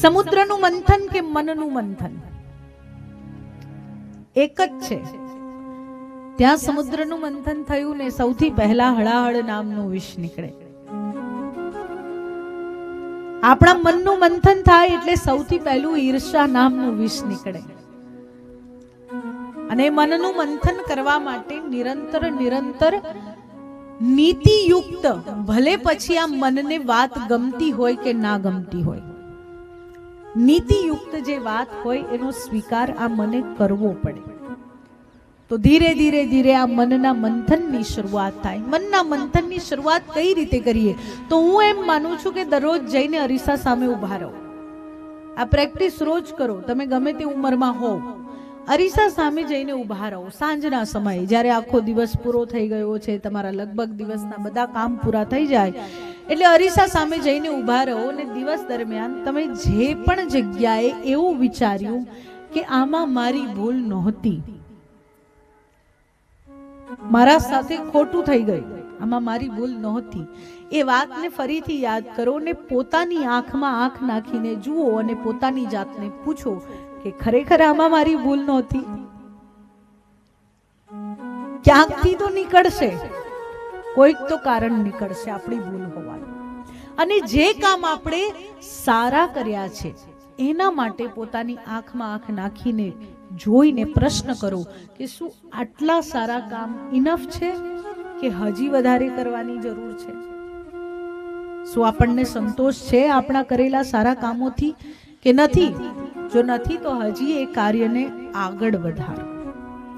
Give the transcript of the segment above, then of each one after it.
સમુદ્રનું મંથન કે મનનું મંથન? એક જ છે. ત્યાં સમુદ્રનું મંથન થયું ને સૌથી પહેલા હળાહળ નામનું વિષ નીકળે. આપણા મનનું મંથન થાય એટલે સૌથી પહેલું ઈર્ષા નામનું વિષ નીકળે. અને મનનું મંથન કરવા માટે નિરંતર નિરંતર, નીતિયુક્ત, ભલે પછી આ મનને વાત ગમતી હોય કે ના ગમતી હોય. નીતિયુક્ત જે વાત હોય એનો સ્વીકાર આ મને કરવો પડે. તો ધીરે ધીરે ધીરે આ મનના મંથનની શરૂઆત થાય. મનના મંથનની શરૂઆત કઈ રીતે કરીએ? તો હું એમ માનું છું કે દરરોજ જઈને અરીસા સામે ઊભા રહો. આ પ્રેક્ટિસ રોજ કરો. તમે ગમે તે ઉંમરમાં હોવ. અરીસા સામે જઈને ઊભા રહો. સાંજના સમયે જ્યારે આખો દિવસ પૂરો થઈ ગયો છે, તમારા લગભગ દિવસના બધા કામ પૂરા થઈ જાય એટલે અરીસા સામે જઈને ઊભા રહો અને દિવસ દરમિયાન તમે જે પણ જગ્યાએ એવું વિચાર્યું કે આમાં મારી ભૂલ નહોતી. મારા સાથે ખોટું થઈ ગયું. આમાં મારી ભૂલ નહોતી. એ વાતને ફરીથી યાદ કરો ને પોતાની આંખમાં આંખ નાખીને જુઓ અને પોતાની જાતને પૂછો કે ખરેખર આમાં મારી ભૂલ નહોતી? ક્યાંકથી તો નીકળશે? કોઈક તો કારણ નીકળશે આપણી ભૂલ હોવાનું. અને જે કામ આપણે સારા કર્યા છે, એના માટે પોતાની આંખમાં આંખ નાખીને જોઈને પ્રશ્ન કરો કે શું આટલા સારા કામ ઇનફ છે કે હજી વધારે કરવાની જરૂર છે? શું આપણને સંતોષ છે આપણા કરેલા સારા કામોથી કે નથી? જો નથી તો હજી એ કાર્યને આગળ વધારો.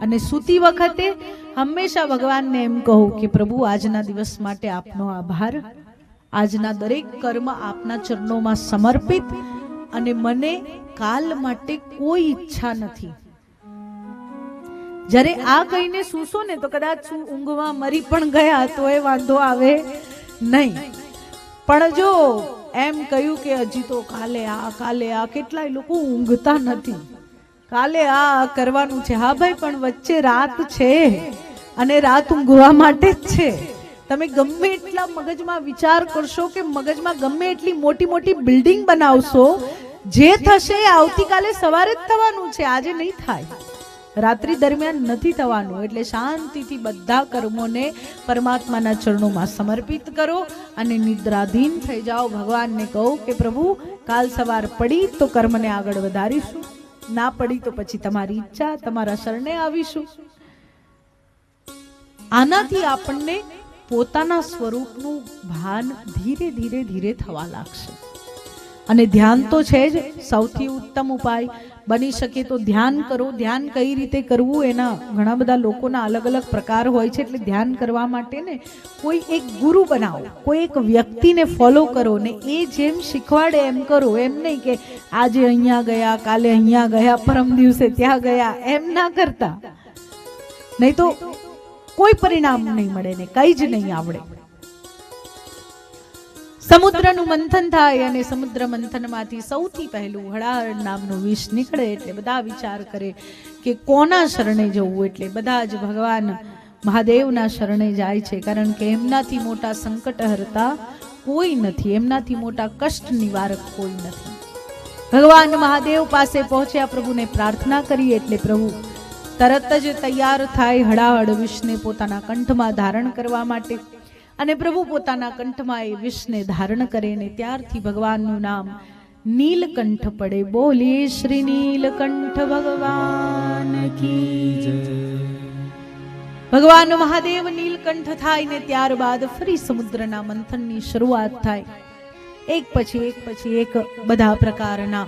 અને સૂતી વખતે હંમેશા ભગવાનને એમ કહું કે પ્રભુ, આજના દિવસ માટે આપનો આભાર. આજના દરેક કર્મ આપના ચરણોમાં સમર્પિત અને મને કાલ માટે કોઈ ઈચ્છા નથી. જ્યારે આ કહીને સૂસો ને તો કદાચ શું ઊંઘમાં મરી પણ ગયા તો એ વાંધો આવે નહીં. પણ જો એમ કહ્યું કે હજી તો કાલે આ કાલે આ, કેટલાય લોકો ઊંઘતા નથી. કાલે આ કરવાનું છે. હા ભાઈ, પણ વચ્ચે રાત છે અને રાત ઊંઘવા માટે જ છે. તમે ગમે એટલા મગજમાં વિચાર કરશો કે મગજમાં ગમે એટલી મોટી મોટી બિલ્ડિંગ બનાવશો, જે થશે એ આવતીકાલે સવારે જ થવાનું છે. આજે નહીં થાય. રાત્રિ દરમિયાન નથી થવાનું. એટલે શાંતિથી બધા કર્મોને પરમાત્માના ચરણોમાં સમર્પિત કરો અને નિદ્રાધીન થઈ જાઓ. ભગવાનને કહો કે, પ્રભુ, કાલ સવાર પડી તો કર્મને આગળ વધારીશું. ના પડી તો પછી તમારી ઈચ્છા, તમારા શરણે આવીશું. આનાથી આપણને પોતાના સ્વરૂપનું ભાન ધીરે ધીરે ધીરે થવા લાગશે. અને ધ્યાન તો છે જ, સૌથી ઉત્તમ ઉપાય. બની શકે તો ધ્યાન કરો. ધ્યાન કઈ રીતે કરવું એના ઘણા બધા લોકોના અલગ અલગ પ્રકાર હોય છે. એટલે ધ્યાન કરવા માટે ને કોઈ એક ગુરુ બનાવો. કોઈ એક વ્યક્તિને ફોલો કરો ને એ જેમ શીખવાડે એમ કરો. એમ નહીં કે આજે અહીંયા ગયા, કાલે અહીંયા ગયા, પરમ દિવસે ત્યાં ગયા. એમ ના કરતા. નહીં તો કોઈ પરિણામ નહીં મળે ને, કંઈ જ નહીં આવડે. સમુદ્રનું મંથન થાય અને સમુદ્ર મંથનમાંથી સૌથી પહેલું હળાહળ નામનું વિષ નીકળે એટલે બધા વિચાર કરે કે કોના શરણે જવું એટલે બધા જ ભગવાન મહાદેવના શરણે જાય છે. કારણ કે એમનાથી મોટા સંકટ હરતા કોઈ નથી. એમનાથી મોટા કષ્ટ નિવારક કોઈ નથી. ભગવાન મહાદેવ પાસે પહોંચ્યા પ્રભુને પ્રાર્થના કરી એટલે પ્રભુ તરત જ તૈયાર થાય હળાહળ વિષને પોતાના કંઠમાં ધારણ કરવા માટે. અને પ્રભુ પોતાના કંઠમાં એ વિષને ધારણ કરે ને ત્યારથી ભગવાનનું નામ નીલકંઠ પડે. બોલીએ શ્રી નીલકંઠ ભગવાન કી ભગવાન મહાદેવ નીલકંઠ થાય ને ત્યારબાદ ફરી સમુદ્રના મંથનની શરૂઆત થાય. એક પછી એક પછી એક બધા પ્રકારના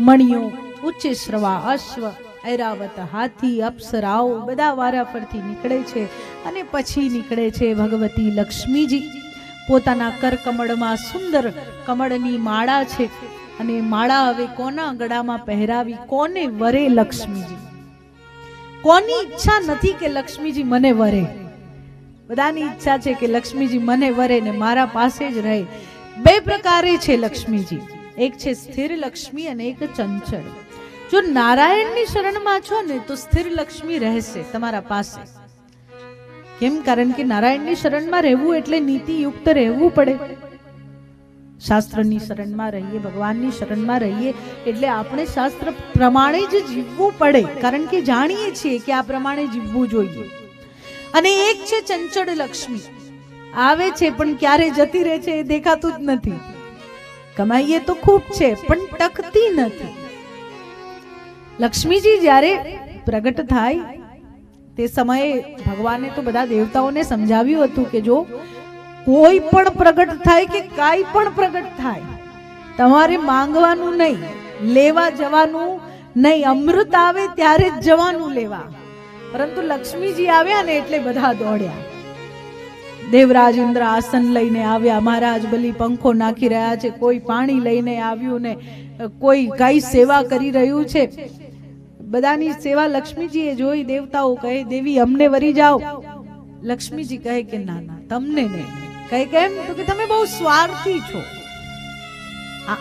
મણિયો, ઉચ્ચ શ્રવા, અશ્વ ઐરાવત હાથી, અપ્સરાઓ બધા વારા ફરતી નીકળે છે અને પછી નીકળે છે ભગવતી લક્ષ્મીજી. પોતાના કરકમળમાં સુંદર કમળની માળા છે અને માળા હવે કોના ગળામાં પહેરાવી, કોને વરે લક્ષ્મીજી? કોની ઈચ્છા નથી કે લક્ષ્મીજી મને વરે? બધાની ઈચ્છા છે કે લક્ષ્મીજી મને વરે ને મારા પાસે જ રહે. બે પ્રકારે છે લક્ષ્મીજી. એક છે સ્થિર લક્ષ્મી અને એક ચંચળ. જો નારાયણની શરણમાં છો ને, તો સ્થિર લક્ષ્મી રહેશે તમારા પાસે. કેમ? કારણ કે નારાયણની શરણમાં રહેવું એટલે નીતિયુક્ત રહેવું પડે. શાસ્ત્રની શરણમાં રહીએ, ભગવાનની શરણમાં રહીએ, એટલે આપણે શાસ્ત્ર પ્રમાણે જ જીવવું પડે. કારણ કે જાણીએ છીએ કે આ પ્રમાણે જીવવું જોઈએ. અને એક છે ચંચળ લક્ષ્મી. આવે છે, પણ ક્યારે જતી રહે છે એ દેખાતું જ નથી. કમાઈએ તો ખૂબ છે, પણ ટકતી નથી. લક્ષ્મીજી જ્યારે પ્રગટ થાય, તે સમયે ભગવાને તો બધા દેવતાઓને સમજાવ્યું હતું કે જો કોઈ પણ પ્રગટ થાય કે કાંઈ પણ પ્રગટ થાય, તમારે માંગવાનું નહીં, લેવા જવાનું નહીં, અમૃત આવે ત્યારે જ જવાનું લેવા. પરંતુ લક્ષ્મીજી આવ્યા ને એટલે બધા દોડ્યા. દેવરાજ ઇન્દ્ર આસન લઈને આવ્યા, મહારાજ બલી પંખો નાખી રહ્યા છે, કોઈ પાણી લઈને આવ્યું ને કોઈ કઈ સેવા કરી રહ્યું છે. બધાની સેવા લક્ષ્મીજીએ જોઈ દેવતાઓ કહે, દેવી, અમને વરી જાઓ. લક્ષ્મીજી કહે કે ના ના તમને નહીં. કહે કેમ તો કે તમે બહુ સ્વાર્થી છો.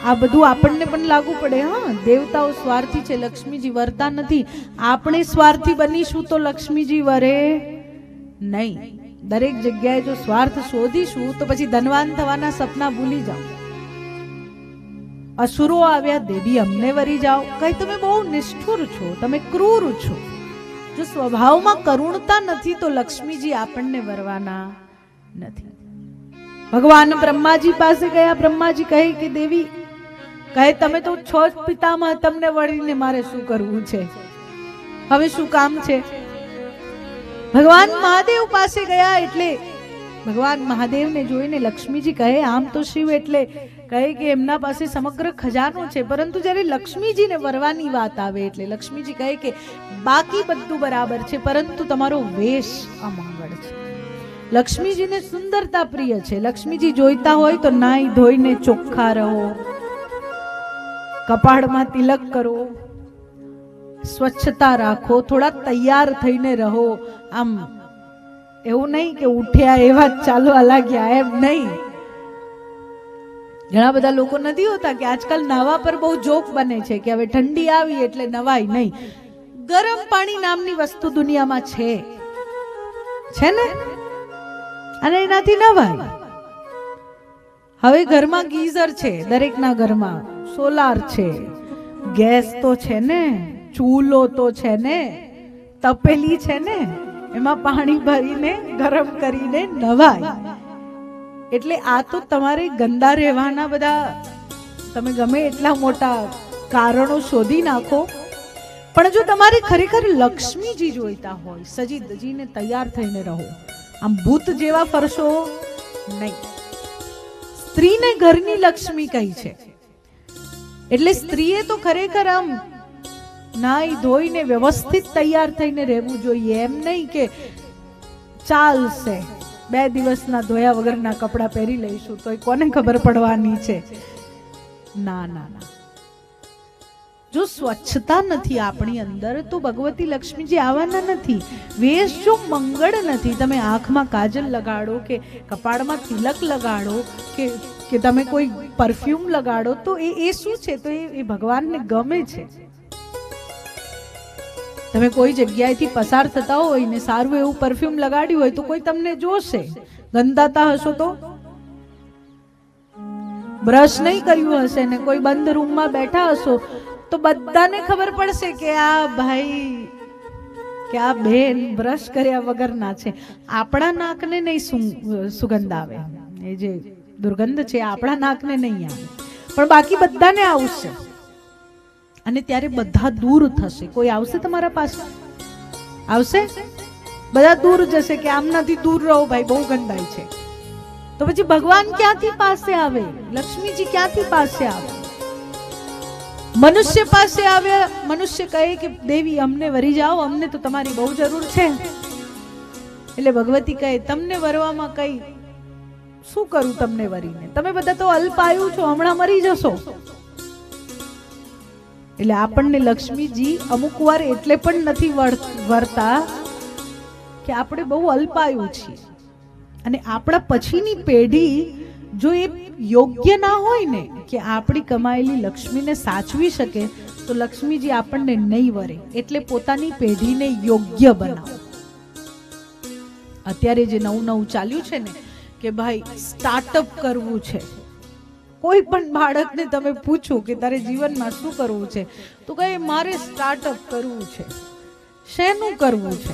આ બધું આપણને પણ લાગુ પડે, હા. દેવતાઓ સ્વાર્થી છે, લક્ષ્મીજી વરતા નથી. આપણે સ્વાર્થી બનીશું તો લક્ષ્મીજી વરે નહીં. દરેક જગ્યાએ જો સ્વાર્થ શોધીશું, તો પછી ધનવાન થવાના સપના ભૂલી જાઓ. અસુરો આવ્યા, દેવી, અમને વરી જાઓ. કઈ તમે બહુ નિષ્ઠુર છો, તમે ક્રૂર છો. જો સ્વભાવમાં કરુણતા નથી, તો લક્ષ્મીજી આપણને વરવાના નથી. ભગવાન બ્રહ્માજી પાસે ગયા. બ્રહ્માજી કહે કે, દેવી, કહે, તમે તો છો જ પિતામાં, તમને વળીને મારે શું કરવું છે? હવે શું કામ છે? ભગવાન મહાદેવ પાસે ગયા એટલે ભગવાન મહાદેવને જોઈને લક્ષ્મીજી કહે, આમ તો શિવ એટલે કહે કે એમના પાસે સમગ્ર ખજાનો છે, પરંતુ જ્યારે લક્ષ્મીજીને વરવાની વાત આવે એટલે લક્ષ્મીજી કહે કે બાકી બધું બરાબર છે, પરંતુ તમારો વેશ અમંગળ છે. લક્ષ્મીજીને સુંદરતા પ્રિય છે. લક્ષ્મીજી જોઈતા હોય તો નાઈ ધોઈને ચોખ્ખા રહો, કપાળમાં તિલક કરો, સ્વચ્છતા રાખો, થોડા તૈયાર થઈને રહો. આમ એવું નહીં કે ઉઠ્યા એવા જ ચાલવા લાગ્યા, એમ નહીં. ઘણા બધા લોકો નથી હોતા કે આજકાલ નાવા પર બહુ જોક બને છે કે હવે ઠંડી આવી એટલે નવાય નહીં. ગરમ પાણી નામની વસ્તુ દુનિયામાં છે. છે ને? અને એનાથી નવાય. હવે ઘરમાં ગીઝર છે, દરેકના ઘરમાં. સોલાર છે. ગેસ તો છે ને? ચૂલો તો છે ને? તપેલી છે ને? એમાં પાણી ભરીને, ગરમ કરીને નવાય. એટલે આ તો તમારે ગંદા રહેવાના બધા. તમે ગમે એટલા મોટા કારણો શોધી નાખો. પણ જો તમારે ખરેખર લક્ષ્મીજી જોઈતા હોય સજી દજીને તૈયાર થઈને રહો. આમ ભૂત જેવા ફરશો નહીં. સ્ત્રીને ઘરની લક્ષ્મી કહી છે. એટલે સ્ત્રીએ તો ખરેખર આમ નાઈ ધોઈને વ્યવસ્થિત તૈયાર થઈને રહેવું જોઈએ. એમ નહીં કે ચાલશે. બે દિવસના ધોયા વગરના કપડાં પહેરી લઈશું તો એ કોને ખબર પડવાની છે? ના ના ના. જો સ્વચ્છતા નથી આપણી અંદર, તો ભગવતી લક્ષ્મીજી આવવાના નથી. વેશ જો મંગળ નથી. તમે આંખમાં કાજલ લગાડો કે કપાળમાં તિલક લગાડો કે કે તમે કોઈ પરફ્યુમ લગાડો, તો એ એ શું છે? તો એ ભગવાનને ગમે છે. તમે કોઈ જગ્યાએથી પસાર થતા હોય ને સારું એવું પરફ્યુમ લગાડ્યું હોય તો કોઈ તમને જોશે. ગંદાતા હશો તો? બ્રશ નહીં કર્યું હશે ને કોઈ બંધ રૂમમાં બેઠા હશો તો બધાને ખબર પડશે કે આ ભાઈ, કે આ બેન બ્રશ કર્યા વગરના છે. આપણા નાકને નહીં સુગંધ આવે. એ જે દુર્ગંધ છે આપણા નાકને નહીં આવે. પણ બાકી બધાને આવશે. અને ત્યારે બધા દૂર થશે. કોઈ આવશે તમારા પાસે? આવશે? બધા દૂર જશે કે આમનાથી દૂર રહો ભાઈ, બહુ ગંદાય છે. તો પછી ભગવાન ક્યાંથી પાસે આવે? લક્ષ્મીજી ક્યાંથી પાસે આવે? મનુષ્ય પાસે આવે, મનુષ્ય કહે કે, દેવી, અમને વરી જાઓ, અમને તો તમારી બહુ જરૂર છે. એટલે ભગવતી કહે, તમને વરવામાં કઈ શું કરું તમને વરીને? તમે બધા તો અલ્પાયુ છો, હમણાં મરી જશો. એટલે આપણને લક્ષ્મીજી અમુક વાર એટલે પણ નથી વર્તા કે આપણે બહુ અલ્પાયુ છીએ. અને આપણા પછીની પેઢી જો એ યોગ્ય ના હોય ને કે આપણી કમાયેલી લક્ષ્મીને સાચવી શકે, તો લક્ષ્મીજી આપણને નહીં વરે. એટલે પોતાની પેઢીને યોગ્ય બનાવો. અત્યારે જે નવું નવું ચાલ્યું છે ને, કે ભાઈ સ્ટાર્ટઅપ કરવું છે. કોઈ પણ બાળકને તમે પૂછો કે તારે જીવનમાં શું કરવું છે, તો કહે, મારે સ્ટાર્ટઅપ કરવું છે. શેનું કરવું છે?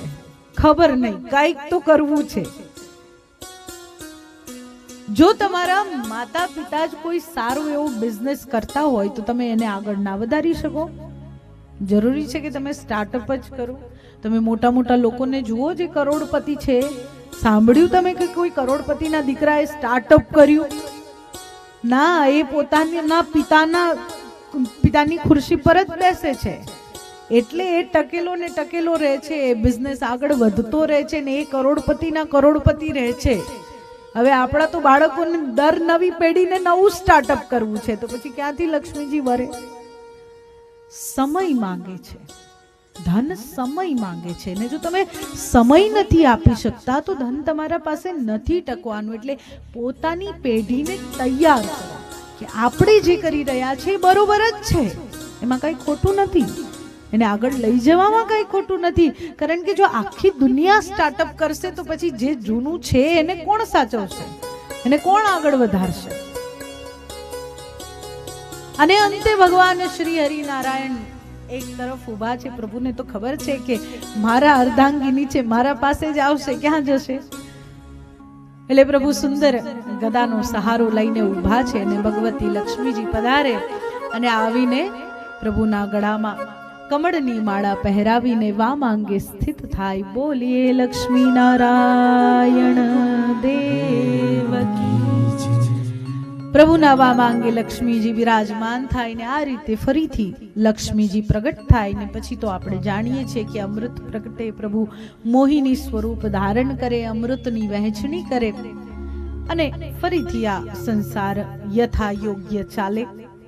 ખબર નહીં. કાંઈક તો કરવું છે. જો તમારા માતા પિતા જ કોઈ સારું એવું બિઝનેસ કરતા હોય, તો તમે એને આગળ ના વધારી શકો. જરૂરી છે કે તમે સ્ટાર્ટઅપ જ કરો. તમે મોટા મોટા લોકોને જુઓ જે કરોડપતિ છે. સાંભળ્યું તમે કે કોઈ કરોડપતિના દીકરાએ સ્ટાર્ટઅપ કર્યું? ના, એ પોતાના પિતાના, પિતાની ખુરશી પર જ બેસે છે. એટલે એ ટકેલો ને ટકેલો રહે છે, એ બિઝનેસ આગળ વધતો રહે છે ને એ કરોડપતિના કરોડપતિ રહે છે. હવે આપણા તો બાળકોને દર નવી પેઢીને નવું સ્ટાર્ટઅપ કરવું છે, તો પછી ક્યાંથી લક્ષ્મીજી વરે? સમય માંગે છે. ધન સમય માંગે છે. ને જો તમે સમય નથી આપી શકતા, તો ધન તમારા પાસે નથી ટકવાનું. એટલે પોતાની પેઢીને તૈયાર કરો કે આપણે જે કરી રહ્યા છે બરોબર જ છે. એમાં કંઈ ખોટું નથી. એને આગળ લઈ જવામાં કંઈ ખોટું નથી. કારણ કે જો આખી દુનિયા સ્ટાર્ટઅપ કરશે, તો પછી જે જૂનું છે એને કોણ સાચવશે? એને કોણ આગળ વધારશે? અને અંતે ભગવાન શ્રી હરિનારાયણ એક તરફ ઊભા છે પ્રભુને તો ખબર છે કે મારા અર્ધાંગી નીચે મારા પાસે જ આવશે, ક્યાં જશે? એટલે પ્રભુ સુંદર ગદાનો સહારો લઈને ઊભા છે અને ભગવતી લક્ષ્મીજી પધારે અને આવીને પ્રભુના ગળામાં કમળની માળા પહેરાવીને વામ અંગે સ્થિત થાય. બોલીએ, લક્ષ્મી નારાયણ. પ્રભુના વામાંગે લક્ષ્મીજી વિરાજમાન થાય ને આ રીતે ફરીથી લક્ષ્મીજી પ્રગટ થાય ને પછી તો આપણે જાણીએ છીએ કે અમૃત પ્રગટે પ્રભુ મોહિની સ્વરૂપ ધારણ કરે, અમૃતની વહેંચણી કરે અને ફરીથી આ સંસાર યથા યોગ્ય ચાલે.